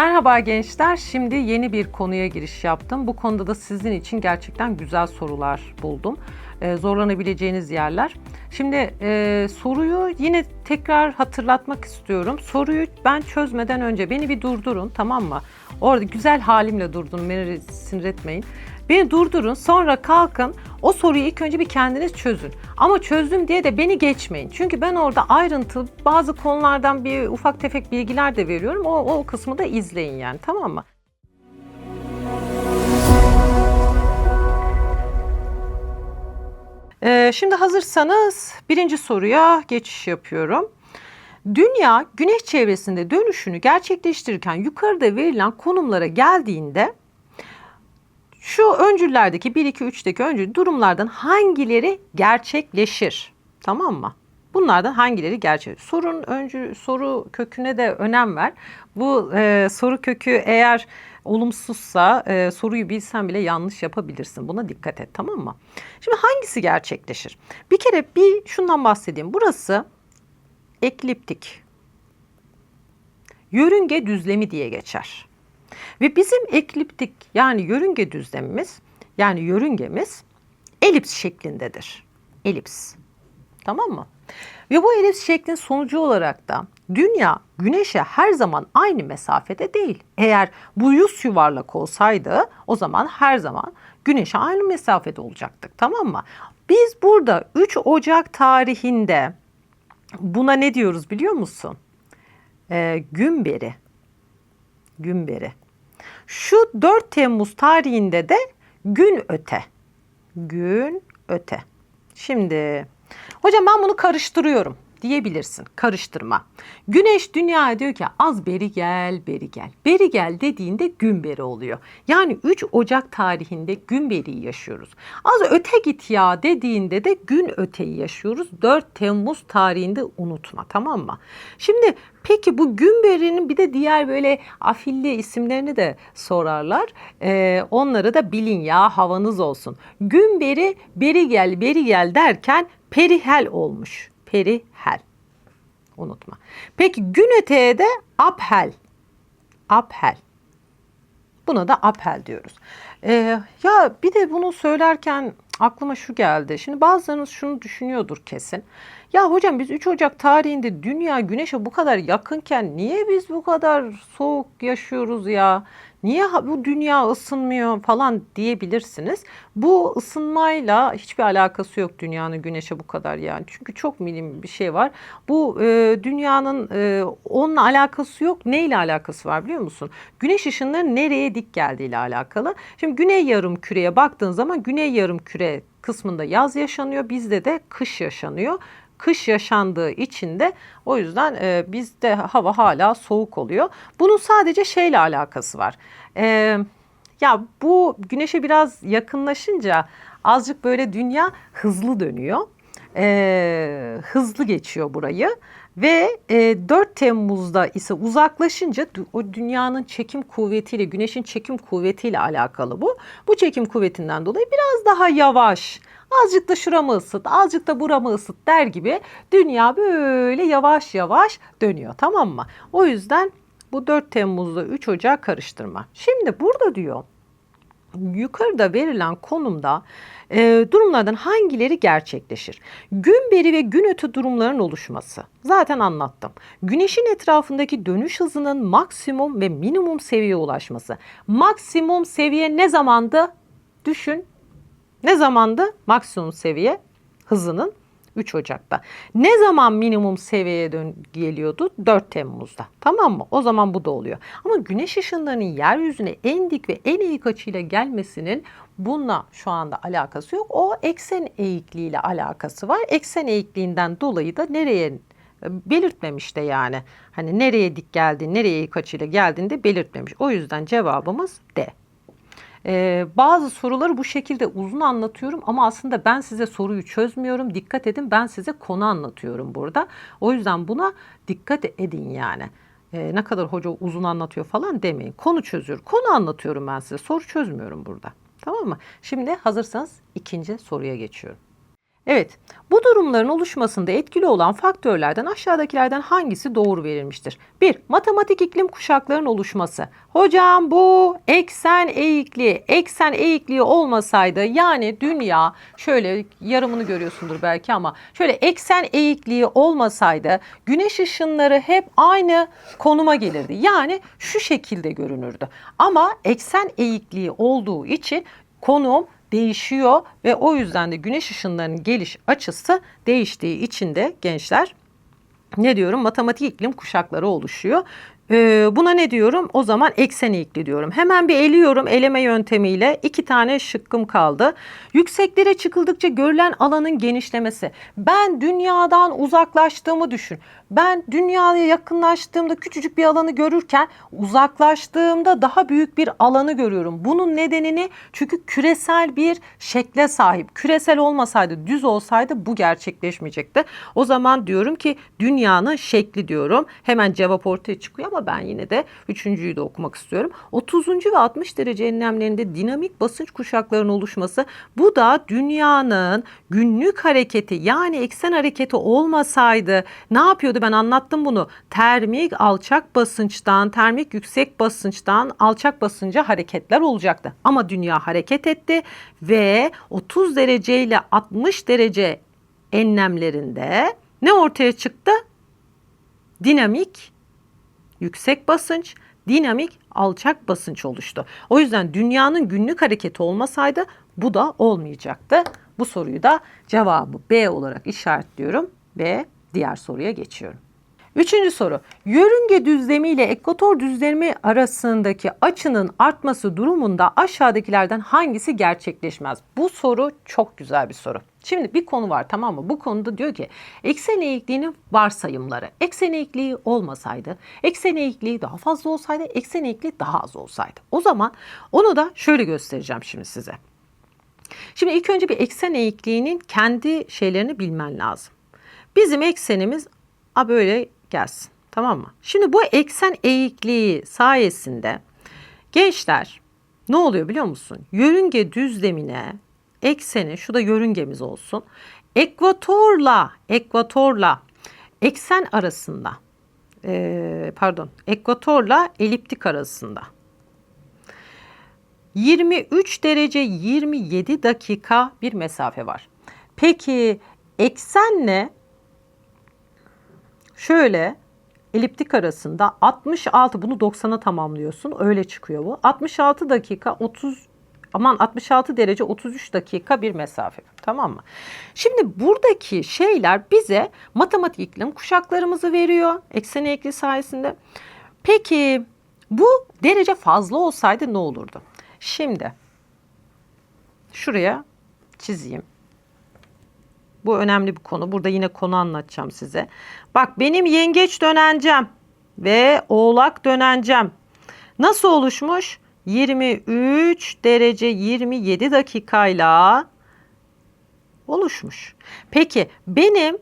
Merhaba gençler. Şimdi yeni bir konuya giriş yaptım. Bu konuda da sizin için gerçekten güzel sorular buldum. Ee, zorlanabileceğiniz yerler. Şimdi e, soruyu yine tekrar hatırlatmak istiyorum. Soruyu ben çözmeden önce beni bir durdurun tamam mı? Orada güzel halimle durdurun beni sinir etmeyin. Beni durdurun sonra kalkın o soruyu ilk önce bir kendiniz çözün. Ama çözdüm diye de beni geçmeyin. Çünkü ben orada ayrıntı bazı konulardan bir ufak tefek bilgiler de veriyorum. O, o kısmı da izleyin yani tamam mı? Ee, şimdi hazırsanız birinci soruya geçiş yapıyorum. Dünya güneş çevresinde dönüşünü gerçekleştirirken yukarıda verilen konumlara geldiğinde şu öncüllerdeki 1 2 3'teki öncül durumlardan hangileri gerçekleşir? Tamam mı? Bunlardan hangileri gerçek? Sorun öncü soru köküne de önem ver. Bu e, soru kökü eğer olumsuzsa e, soruyu bilsen bile yanlış yapabilirsin. Buna dikkat et tamam mı? Şimdi hangisi gerçekleşir? Bir kere bir şundan bahsedeyim. Burası ekliptik. Yörünge düzlemi diye geçer. Ve bizim ekliptik yani yörünge düzlemimiz yani yörüngemiz elips şeklindedir. Elips. Tamam mı? Ve bu elips şeklin sonucu olarak da dünya güneşe her zaman aynı mesafede değil. Eğer bu yüz yuvarlak olsaydı o zaman her zaman güneşe aynı mesafede olacaktık. Tamam mı? Biz burada 3 Ocak tarihinde buna ne diyoruz biliyor musun? Ee, gümberi. Gümberi. Şu 4 Temmuz tarihinde de gün öte. Gün öte. Şimdi hocam ben bunu karıştırıyorum diyebilirsin. Karıştırma. Güneş dünyaya diyor ki az beri gel, beri gel. Beri gel dediğinde gün beri oluyor. Yani 3 Ocak tarihinde gün beriyi yaşıyoruz. Az öte git ya dediğinde de gün öteyi yaşıyoruz. 4 Temmuz tarihinde unutma tamam mı? Şimdi peki bu gün berinin bir de diğer böyle afilli isimlerini de sorarlar. Ee, onları da bilin ya havanız olsun. Gün beri, beri gel, beri gel derken perihel olmuş. Perihel. Unutma. Peki gün öteye de aphel. Aphel. Buna da aphel diyoruz. Ee, ya bir de bunu söylerken aklıma şu geldi. Şimdi bazılarınız şunu düşünüyordur kesin. Ya hocam biz 3 Ocak tarihinde dünya güneşe bu kadar yakınken niye biz bu kadar soğuk yaşıyoruz ya? Niye bu dünya ısınmıyor falan diyebilirsiniz. Bu ısınmayla hiçbir alakası yok dünyanın güneşe bu kadar yani. Çünkü çok milim bir şey var. Bu e, dünyanın e, onunla alakası yok. Neyle alakası var biliyor musun? Güneş ışınları nereye dik geldiğiyle alakalı. Şimdi güney yarım küreye baktığın zaman güney yarım küre kısmında yaz yaşanıyor. Bizde de kış yaşanıyor kış yaşandığı için de o yüzden e, bizde hava hala soğuk oluyor. Bunun sadece şeyle alakası var. E, ya bu güneşe biraz yakınlaşınca azıcık böyle dünya hızlı dönüyor. E, hızlı geçiyor burayı. Ve e, 4 Temmuz'da ise uzaklaşınca o dünyanın çekim kuvvetiyle, güneşin çekim kuvvetiyle alakalı bu. Bu çekim kuvvetinden dolayı biraz daha yavaş, azıcık da şuramı ısıt, azıcık da buramı ısıt der gibi dünya böyle yavaş yavaş dönüyor tamam mı? O yüzden bu 4 Temmuz'da 3 Ocak karıştırma. Şimdi burada diyor yukarıda verilen konumda e, durumlardan hangileri gerçekleşir? Gün beri ve gün öte durumların oluşması. Zaten anlattım. Güneşin etrafındaki dönüş hızının maksimum ve minimum seviyeye ulaşması. Maksimum seviye ne zamandı? Düşün. Ne zamandı? Maksimum seviye hızının 3 Ocak'ta. Ne zaman minimum seviyeye dön geliyordu? 4 Temmuz'da. Tamam mı? O zaman bu da oluyor. Ama güneş ışınlarının yeryüzüne en dik ve en eğik açıyla gelmesinin bununla şu anda alakası yok. O eksen eğikliğiyle alakası var. Eksen eğikliğinden dolayı da nereye belirtmemiş de yani. Hani nereye dik geldi, nereye eğik açıyla geldiğini de belirtmemiş. O yüzden cevabımız D. Ee, bazı soruları bu şekilde uzun anlatıyorum ama aslında ben size soruyu çözmüyorum. Dikkat edin ben size konu anlatıyorum burada. O yüzden buna dikkat edin yani. Ee, ne kadar hoca uzun anlatıyor falan demeyin. Konu çözüyor. Konu anlatıyorum ben size. Soru çözmüyorum burada. Tamam mı? Şimdi hazırsanız ikinci soruya geçiyorum. Evet, bu durumların oluşmasında etkili olan faktörlerden aşağıdakilerden hangisi doğru verilmiştir? 1. Matematik iklim kuşaklarının oluşması. Hocam bu eksen eğikliği, eksen eğikliği olmasaydı yani dünya şöyle yarımını görüyorsundur belki ama şöyle eksen eğikliği olmasaydı güneş ışınları hep aynı konuma gelirdi. Yani şu şekilde görünürdü. Ama eksen eğikliği olduğu için konum değişiyor ve o yüzden de güneş ışınlarının geliş açısı değiştiği için de gençler ne diyorum matematik iklim kuşakları oluşuyor. Ee, buna ne diyorum? O zaman eksen eğikli diyorum. Hemen bir eliyorum eleme yöntemiyle. iki tane şıkkım kaldı. Yükseklere çıkıldıkça görülen alanın genişlemesi. Ben dünyadan uzaklaştığımı düşün. Ben dünyaya yakınlaştığımda küçücük bir alanı görürken uzaklaştığımda daha büyük bir alanı görüyorum. Bunun nedenini çünkü küresel bir şekle sahip. Küresel olmasaydı, düz olsaydı bu gerçekleşmeyecekti. O zaman diyorum ki dünyanın şekli diyorum. Hemen cevap ortaya çıkıyor ama ben yine de üçüncüyü de okumak istiyorum. 30. ve 60 derece enlemlerinde dinamik basınç kuşaklarının oluşması bu da dünyanın günlük hareketi yani eksen hareketi olmasaydı ne yapıyordu ben anlattım bunu. Termik alçak basınçtan, termik yüksek basınçtan alçak basınca hareketler olacaktı. Ama dünya hareket etti ve 30 derece ile 60 derece enlemlerinde ne ortaya çıktı? Dinamik yüksek basınç, dinamik alçak basınç oluştu. O yüzden dünyanın günlük hareketi olmasaydı bu da olmayacaktı. Bu soruyu da cevabı B olarak işaretliyorum ve diğer soruya geçiyorum. Üçüncü soru. Yörünge düzlemi ile ekvator düzlemi arasındaki açının artması durumunda aşağıdakilerden hangisi gerçekleşmez? Bu soru çok güzel bir soru. Şimdi bir konu var tamam mı? Bu konuda diyor ki eksen eğikliğinin varsayımları. Eksen eğikliği olmasaydı, eksen eğikliği daha fazla olsaydı, eksen eğikliği daha az olsaydı. O zaman onu da şöyle göstereceğim şimdi size. Şimdi ilk önce bir eksen eğikliğinin kendi şeylerini bilmen lazım. Bizim eksenimiz a böyle gelsin. Tamam mı? Şimdi bu eksen eğikliği sayesinde gençler ne oluyor biliyor musun? Yörünge düzlemine ekseni şu da yörüngemiz olsun. Ekvatorla ekvatorla eksen arasında e, pardon ekvatorla eliptik arasında 23 derece 27 dakika bir mesafe var. Peki eksenle şöyle eliptik arasında 66 bunu 90'a tamamlıyorsun. Öyle çıkıyor bu. 66 dakika 30 aman 66 derece 33 dakika bir mesafe. Tamam mı? Şimdi buradaki şeyler bize matematik iklim kuşaklarımızı veriyor. Eksen ekli sayesinde. Peki bu derece fazla olsaydı ne olurdu? Şimdi şuraya çizeyim. Bu önemli bir konu. Burada yine konu anlatacağım size. Bak benim yengeç dönencem ve oğlak dönencem nasıl oluşmuş? 23 derece 27 dakikayla oluşmuş. Peki benim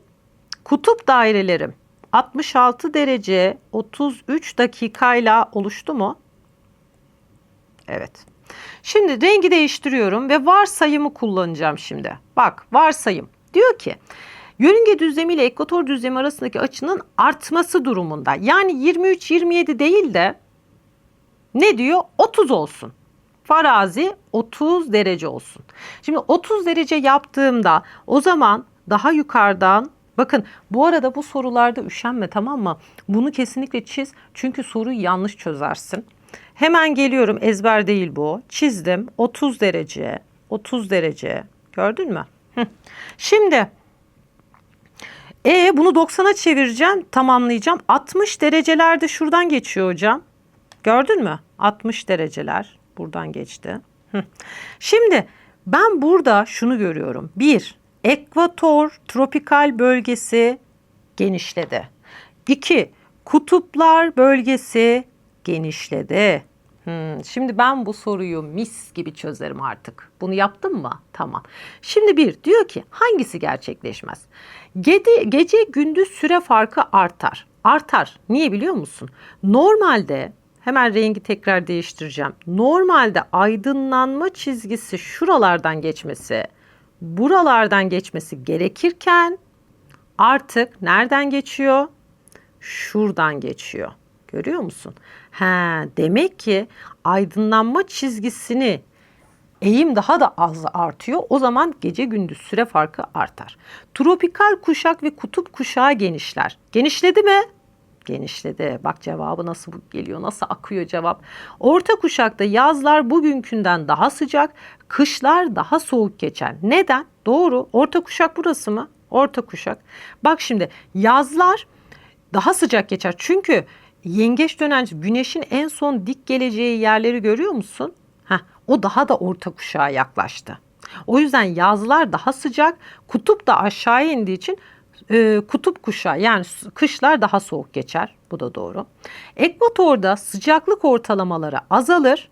kutup dairelerim 66 derece 33 dakikayla oluştu mu? Evet. Şimdi rengi değiştiriyorum ve varsayımı kullanacağım şimdi. Bak varsayım. Diyor ki yörünge düzlemi ile ekvator düzlemi arasındaki açının artması durumunda yani 23-27 değil de ne diyor 30 olsun. Farazi 30 derece olsun. Şimdi 30 derece yaptığımda o zaman daha yukarıdan bakın bu arada bu sorularda üşenme tamam mı? Bunu kesinlikle çiz çünkü soruyu yanlış çözersin. Hemen geliyorum ezber değil bu. Çizdim 30 derece 30 derece gördün mü? Şimdi e bunu 90'a çevireceğim, tamamlayacağım. 60 derecelerde şuradan geçiyor hocam. Gördün mü? 60 dereceler buradan geçti. Şimdi ben burada şunu görüyorum. Bir, ekvator tropikal bölgesi genişledi. İki, kutuplar bölgesi genişledi. Hmm, şimdi ben bu soruyu mis gibi çözerim artık. Bunu yaptım mı? Tamam. Şimdi bir diyor ki hangisi gerçekleşmez? Gece, gece gündüz süre farkı artar. Artar. Niye biliyor musun? Normalde hemen rengi tekrar değiştireceğim. Normalde aydınlanma çizgisi şuralardan geçmesi buralardan geçmesi gerekirken artık nereden geçiyor? Şuradan geçiyor. Görüyor musun? He, demek ki aydınlanma çizgisini eğim daha da az artıyor. O zaman gece gündüz süre farkı artar. Tropikal kuşak ve kutup kuşağı genişler. Genişledi mi? Genişledi. Bak cevabı nasıl geliyor, nasıl akıyor cevap. Orta kuşakta yazlar bugünkünden daha sıcak, kışlar daha soğuk geçer. Neden? Doğru. Orta kuşak burası mı? Orta kuşak. Bak şimdi yazlar daha sıcak geçer. Çünkü yengeç dönen güneşin en son dik geleceği yerleri görüyor musun? Heh, o daha da orta kuşağa yaklaştı. O yüzden yazlar daha sıcak, kutup da aşağıya indiği için e, kutup kuşağı yani kışlar daha soğuk geçer. Bu da doğru. Ekvatorda sıcaklık ortalamaları azalır.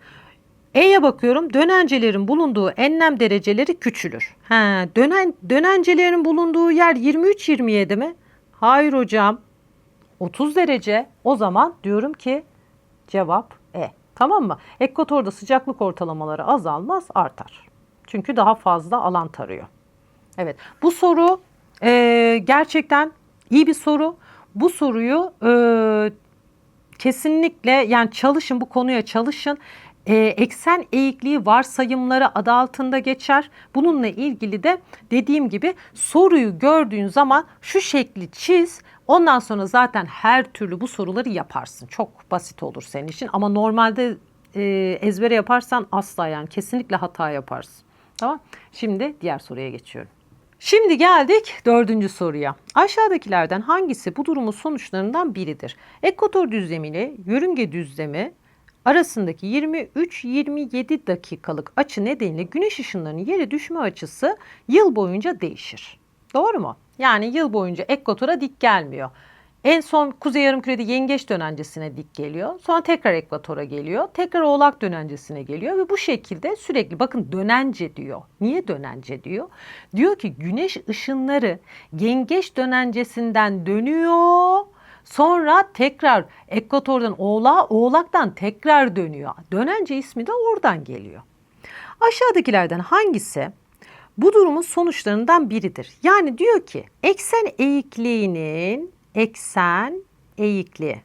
E'ye bakıyorum. Dönencelerin bulunduğu enlem dereceleri küçülür. He, dönen dönencelerin bulunduğu yer 23-27 mi? Hayır hocam. 30 derece. O zaman diyorum ki cevap E. Tamam mı? Ekvatorda sıcaklık ortalamaları azalmaz, artar. Çünkü daha fazla alan tarıyor. Evet. Bu soru e, gerçekten iyi bir soru. Bu soruyu e, kesinlikle yani çalışın bu konuya çalışın. Ee, eksen eğikliği varsayımları adı altında geçer. Bununla ilgili de dediğim gibi soruyu gördüğün zaman şu şekli çiz. Ondan sonra zaten her türlü bu soruları yaparsın. Çok basit olur senin için ama normalde e, ezbere yaparsan asla yani kesinlikle hata yaparsın. Tamam. Şimdi diğer soruya geçiyorum. Şimdi geldik dördüncü soruya. Aşağıdakilerden hangisi bu durumun sonuçlarından biridir? Ekvator düzlemi ile yörünge düzlemi arasındaki 23-27 dakikalık açı nedeniyle güneş ışınlarının yere düşme açısı yıl boyunca değişir. Doğru mu? Yani yıl boyunca ekvatora dik gelmiyor. En son kuzey yarımkürede yengeç dönencesine dik geliyor. Sonra tekrar ekvatora geliyor. Tekrar oğlak dönencesine geliyor ve bu şekilde sürekli bakın dönence diyor. Niye dönence diyor? Diyor ki güneş ışınları yengeç dönencesinden dönüyor. Sonra tekrar ekvatordan oğlağa, oğlaktan tekrar dönüyor. Dönence ismi de oradan geliyor. Aşağıdakilerden hangisi bu durumun sonuçlarından biridir? Yani diyor ki eksen eğikliğinin eksen eğikliği.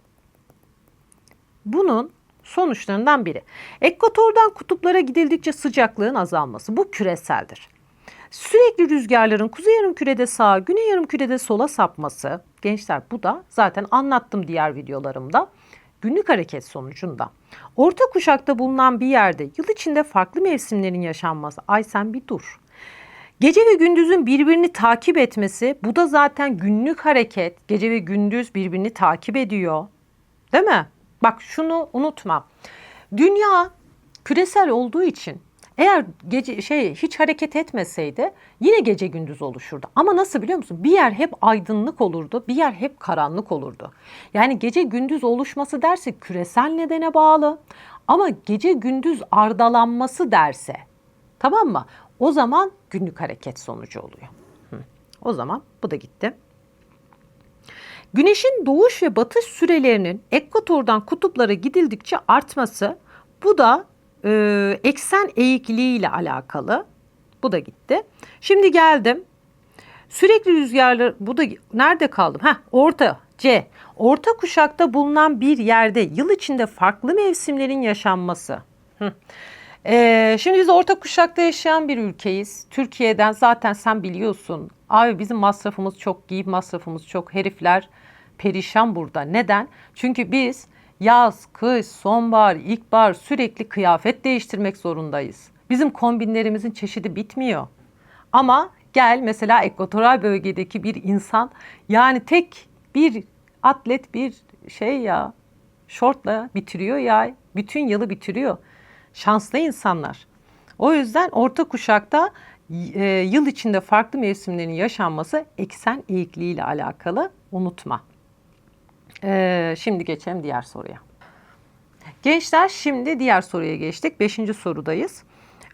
Bunun sonuçlarından biri. Ekvatordan kutuplara gidildikçe sıcaklığın azalması. Bu küreseldir. Sürekli rüzgarların kuzey yarımkürede sağa, güney yarımkürede sola sapması. Gençler bu da zaten anlattım diğer videolarımda. Günlük hareket sonucunda. Orta kuşakta bulunan bir yerde yıl içinde farklı mevsimlerin yaşanması. Ay sen bir dur. Gece ve gündüzün birbirini takip etmesi. Bu da zaten günlük hareket. Gece ve gündüz birbirini takip ediyor. Değil mi? Bak şunu unutma. Dünya küresel olduğu için eğer gece şey hiç hareket etmeseydi yine gece gündüz oluşurdu. Ama nasıl biliyor musun? Bir yer hep aydınlık olurdu, bir yer hep karanlık olurdu. Yani gece gündüz oluşması derse küresel nedene bağlı. Ama gece gündüz ardalanması derse tamam mı? O zaman günlük hareket sonucu oluyor. O zaman bu da gitti. Güneşin doğuş ve batış sürelerinin ekvatordan kutuplara gidildikçe artması bu da e, eksen eğikliği ile alakalı. Bu da gitti. Şimdi geldim. Sürekli rüzgarlar bu da nerede kaldım? Heh, orta C. Orta kuşakta bulunan bir yerde yıl içinde farklı mevsimlerin yaşanması. Hı. Ee, şimdi biz orta kuşakta yaşayan bir ülkeyiz. Türkiye'den zaten sen biliyorsun. Abi bizim masrafımız çok, giyim masrafımız çok. Herifler perişan burada. Neden? Çünkü biz yaz, kış, sonbahar, ilkbahar sürekli kıyafet değiştirmek zorundayız. Bizim kombinlerimizin çeşidi bitmiyor. Ama gel mesela ekvatoral bölgedeki bir insan yani tek bir atlet bir şey ya şortla bitiriyor ya bütün yılı bitiriyor. Şanslı insanlar. O yüzden orta kuşakta e, yıl içinde farklı mevsimlerin yaşanması eksen eğikliği ile alakalı unutma. E, şimdi geçelim diğer soruya. Gençler şimdi diğer soruya geçtik. Beşinci sorudayız.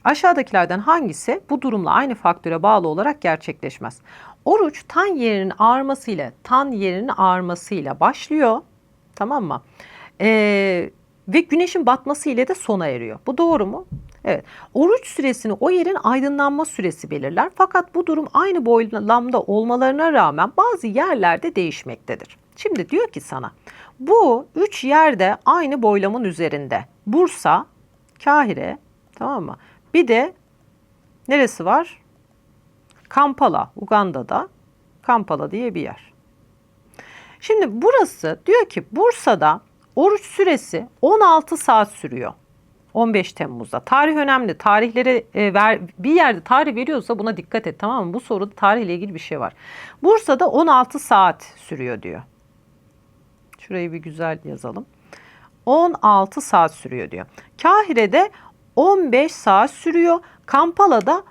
Aşağıdakilerden hangisi bu durumla aynı faktöre bağlı olarak gerçekleşmez? Oruç tan yerinin ağarmasıyla tan yerinin ağarmasıyla başlıyor. Tamam mı? Ee, ve güneşin batması ile de sona eriyor. Bu doğru mu? Evet. Oruç süresini o yerin aydınlanma süresi belirler. Fakat bu durum aynı boylamda olmalarına rağmen bazı yerlerde değişmektedir. Şimdi diyor ki sana bu üç yerde aynı boylamın üzerinde. Bursa, Kahire, tamam mı? Bir de neresi var? Kampala, Uganda'da Kampala diye bir yer. Şimdi burası diyor ki Bursa'da oruç süresi 16 saat sürüyor. 15 Temmuz'da. Tarih önemli. Tarihlere e, ver, bir yerde tarih veriyorsa buna dikkat et tamam mı? Bu soruda tarihle ilgili bir şey var. Bursa'da 16 saat sürüyor diyor. Şurayı bir güzel yazalım. 16 saat sürüyor diyor. Kahire'de 15 saat sürüyor. Kampala'da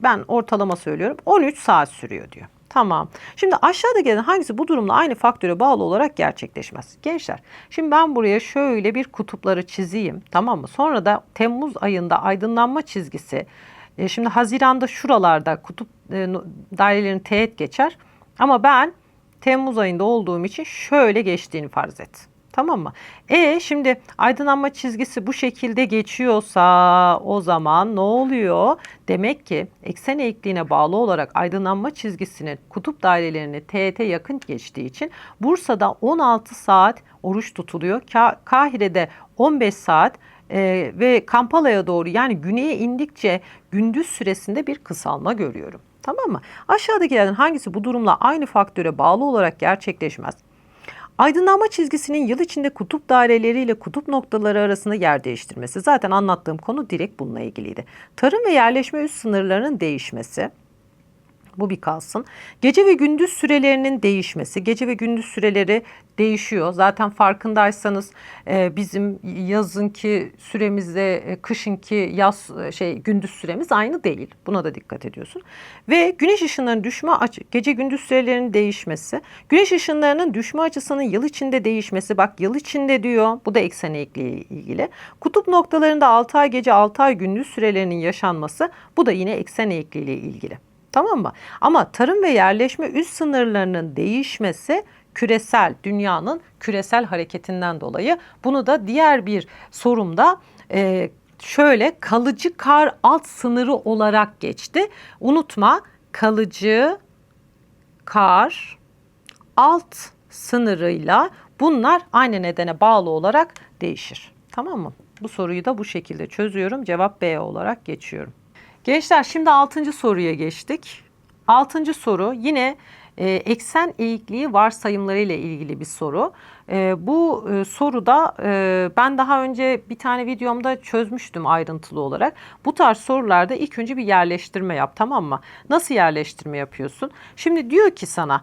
ben ortalama söylüyorum 13 saat sürüyor diyor. Tamam. Şimdi aşağıda gelen hangisi bu durumla aynı faktöre bağlı olarak gerçekleşmez? Gençler şimdi ben buraya şöyle bir kutupları çizeyim tamam mı? Sonra da Temmuz ayında aydınlanma çizgisi e, şimdi Haziran'da şuralarda kutup e, dairelerin teğet geçer ama ben Temmuz ayında olduğum için şöyle geçtiğini farz et. Tamam mı? E şimdi aydınlanma çizgisi bu şekilde geçiyorsa o zaman ne oluyor? Demek ki eksen eğikliğine bağlı olarak aydınlanma çizgisinin kutup dairelerini teğete yakın geçtiği için Bursa'da 16 saat oruç tutuluyor. Ka- Kahire'de 15 saat e, ve Kampala'ya doğru yani güneye indikçe gündüz süresinde bir kısalma görüyorum. Tamam mı? Aşağıdakilerden hangisi bu durumla aynı faktöre bağlı olarak gerçekleşmez? Aydınlanma çizgisinin yıl içinde kutup daireleriyle kutup noktaları arasında yer değiştirmesi. Zaten anlattığım konu direkt bununla ilgiliydi. Tarım ve yerleşme üst sınırlarının değişmesi. Bu bir kalsın. Gece ve gündüz sürelerinin değişmesi. Gece ve gündüz süreleri değişiyor. Zaten farkındaysanız e, bizim yazınki süremizle e, kışınki yaz e, şey gündüz süremiz aynı değil. Buna da dikkat ediyorsun. Ve güneş ışınlarının düşme açı, gece gündüz sürelerinin değişmesi. Güneş ışınlarının düşme açısının yıl içinde değişmesi. Bak yıl içinde diyor. Bu da eksen eğikliği ilgili. Kutup noktalarında 6 ay gece 6 ay gündüz sürelerinin yaşanması. Bu da yine eksen ile ilgili. Tamam mı? Ama tarım ve yerleşme üst sınırlarının değişmesi küresel dünyanın küresel hareketinden dolayı. Bunu da diğer bir sorumda e, şöyle kalıcı kar alt sınırı olarak geçti. Unutma kalıcı kar alt sınırıyla bunlar aynı nedene bağlı olarak değişir. Tamam mı? Bu soruyu da bu şekilde çözüyorum. Cevap B olarak geçiyorum. Gençler şimdi 6. soruya geçtik. 6. soru yine e, eksen eğikliği varsayımları ile ilgili bir soru. E, bu e, soruda e, ben daha önce bir tane videomda çözmüştüm ayrıntılı olarak. Bu tarz sorularda ilk önce bir yerleştirme yap tamam mı? Nasıl yerleştirme yapıyorsun? Şimdi diyor ki sana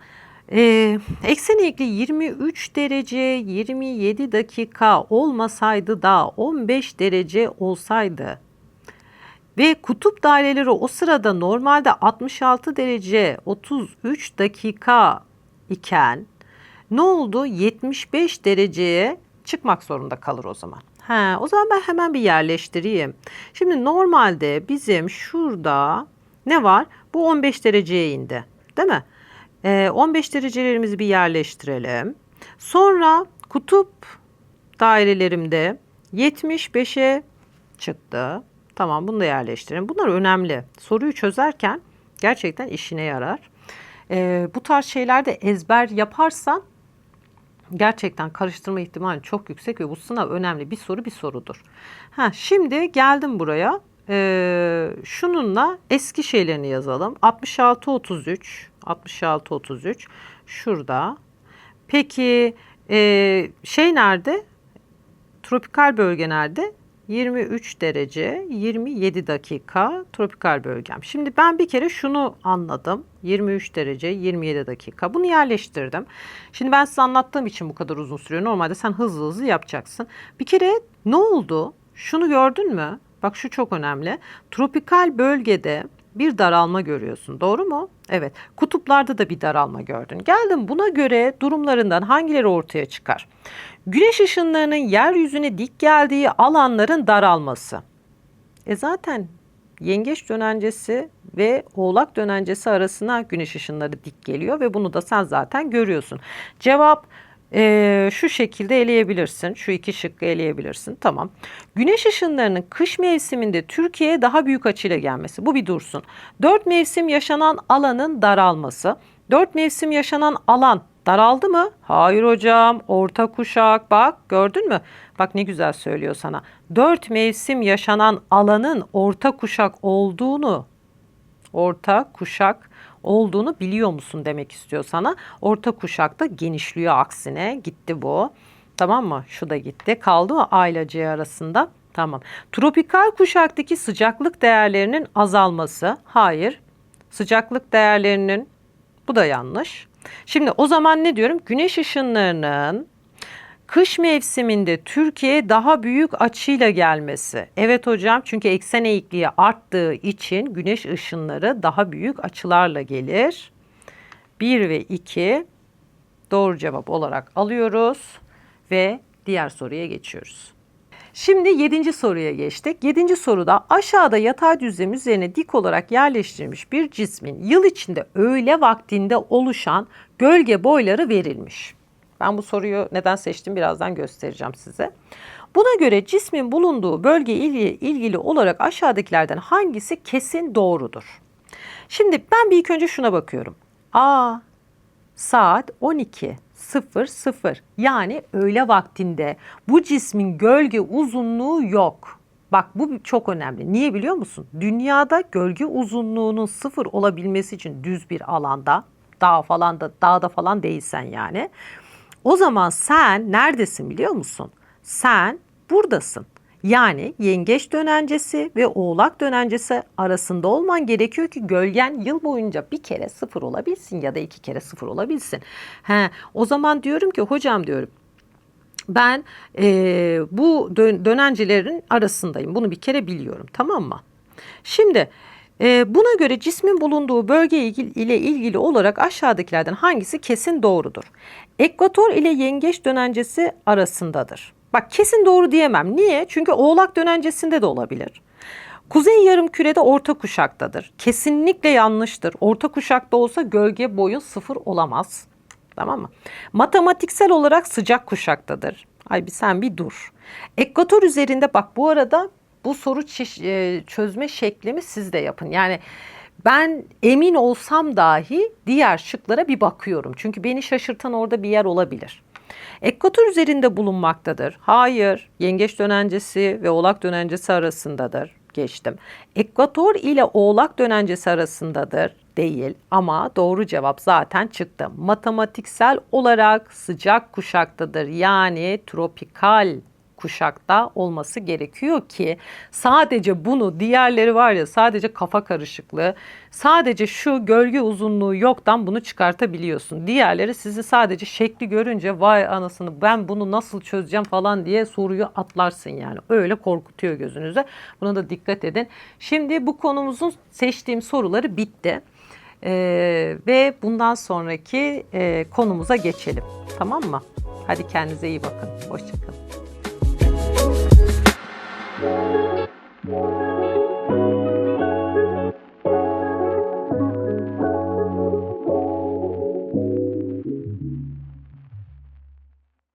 ee, eksen eğikliği 23 derece 27 dakika olmasaydı da 15 derece olsaydı ve kutup daireleri o sırada normalde 66 derece 33 dakika iken ne oldu? 75 dereceye çıkmak zorunda kalır o zaman. He, o zaman ben hemen bir yerleştireyim. Şimdi normalde bizim şurada ne var? Bu 15 dereceye indi. Değil mi? Ee, 15 derecelerimizi bir yerleştirelim. Sonra kutup dairelerimde 75'e çıktı. Tamam bunu da yerleştirelim. Bunlar önemli. Soruyu çözerken gerçekten işine yarar. Ee, bu tarz şeylerde ezber yaparsan gerçekten karıştırma ihtimali çok yüksek ve bu sınav önemli. Bir soru bir sorudur. Ha, şimdi geldim buraya. Ee, şununla eski şeylerini yazalım. 66 33 66 33 şurada. Peki e, şey nerede? Tropikal bölge nerede? 23 derece 27 dakika tropikal bölgem. Şimdi ben bir kere şunu anladım. 23 derece 27 dakika. Bunu yerleştirdim. Şimdi ben size anlattığım için bu kadar uzun sürüyor. Normalde sen hızlı hızlı yapacaksın. Bir kere ne oldu? Şunu gördün mü? Bak şu çok önemli. Tropikal bölgede bir daralma görüyorsun. Doğru mu? Evet. Kutuplarda da bir daralma gördün. Geldim buna göre durumlarından hangileri ortaya çıkar? Güneş ışınlarının yeryüzüne dik geldiği alanların daralması. E zaten yengeç dönencesi ve oğlak dönencesi arasına güneş ışınları dik geliyor ve bunu da sen zaten görüyorsun. Cevap Ee, şu şekilde eleyebilirsin. Şu iki şıkkı eleyebilirsin. Tamam. Güneş ışınlarının kış mevsiminde Türkiye'ye daha büyük açıyla gelmesi. Bu bir dursun. Dört mevsim yaşanan alanın daralması. Dört mevsim yaşanan alan daraldı mı? Hayır hocam. Orta kuşak. Bak gördün mü? Bak ne güzel söylüyor sana. Dört mevsim yaşanan alanın orta kuşak olduğunu orta kuşak olduğunu biliyor musun demek istiyor sana. Orta kuşakta genişliyor aksine. Gitti bu. Tamam mı? Şu da gitti. Kaldı mı A arasında? Tamam. Tropikal kuşaktaki sıcaklık değerlerinin azalması. Hayır. Sıcaklık değerlerinin bu da yanlış. Şimdi o zaman ne diyorum? Güneş ışınlarının Kış mevsiminde Türkiye'ye daha büyük açıyla gelmesi. Evet hocam çünkü eksen eğikliği arttığı için güneş ışınları daha büyük açılarla gelir. 1 ve 2 doğru cevap olarak alıyoruz ve diğer soruya geçiyoruz. Şimdi yedinci soruya geçtik. Yedinci soruda aşağıda yatay düzlem üzerine dik olarak yerleştirilmiş bir cismin yıl içinde öğle vaktinde oluşan gölge boyları verilmiş. Ben bu soruyu neden seçtim birazdan göstereceğim size. Buna göre cismin bulunduğu bölge ilgili, ilgili olarak aşağıdakilerden hangisi kesin doğrudur? Şimdi ben bir ilk önce şuna bakıyorum. A saat 12.00 yani öğle vaktinde bu cismin gölge uzunluğu yok. Bak bu çok önemli. Niye biliyor musun? Dünyada gölge uzunluğunun sıfır olabilmesi için düz bir alanda, dağ falan da dağda falan değilsen yani. O zaman sen neredesin biliyor musun? Sen buradasın. Yani yengeç dönencesi ve oğlak dönencesi arasında olman gerekiyor ki gölgen yıl boyunca bir kere sıfır olabilsin ya da iki kere sıfır olabilsin. He, o zaman diyorum ki hocam diyorum ben e, bu dön- dönencelerin arasındayım. Bunu bir kere biliyorum tamam mı? Şimdi e, buna göre cismin bulunduğu bölge ile ilgili olarak aşağıdakilerden hangisi kesin doğrudur? Ekvator ile yengeç dönencesi arasındadır. Bak kesin doğru diyemem. Niye? Çünkü oğlak dönencesinde de olabilir. Kuzey yarım kürede orta kuşaktadır. Kesinlikle yanlıştır. Orta kuşakta olsa gölge boyu sıfır olamaz. Tamam mı? Matematiksel olarak sıcak kuşaktadır. Ay bir sen bir dur. Ekvator üzerinde bak bu arada bu soru e, çözme şeklimi siz de yapın. Yani ben emin olsam dahi diğer şıklara bir bakıyorum. Çünkü beni şaşırtan orada bir yer olabilir. Ekvator üzerinde bulunmaktadır. Hayır, yengeç dönencesi ve oğlak dönencesi arasındadır. Geçtim. Ekvator ile oğlak dönencesi arasındadır. Değil ama doğru cevap zaten çıktı. Matematiksel olarak sıcak kuşaktadır. Yani tropikal kuşakta olması gerekiyor ki sadece bunu diğerleri var ya sadece kafa karışıklığı sadece şu gölge uzunluğu yoktan bunu çıkartabiliyorsun. Diğerleri sizi sadece şekli görünce vay anasını ben bunu nasıl çözeceğim falan diye soruyu atlarsın yani. Öyle korkutuyor gözünüze. Buna da dikkat edin. Şimdi bu konumuzun seçtiğim soruları bitti. Ee, ve bundan sonraki e, konumuza geçelim. Tamam mı? Hadi kendinize iyi bakın. Hoşçakalın. Thank you.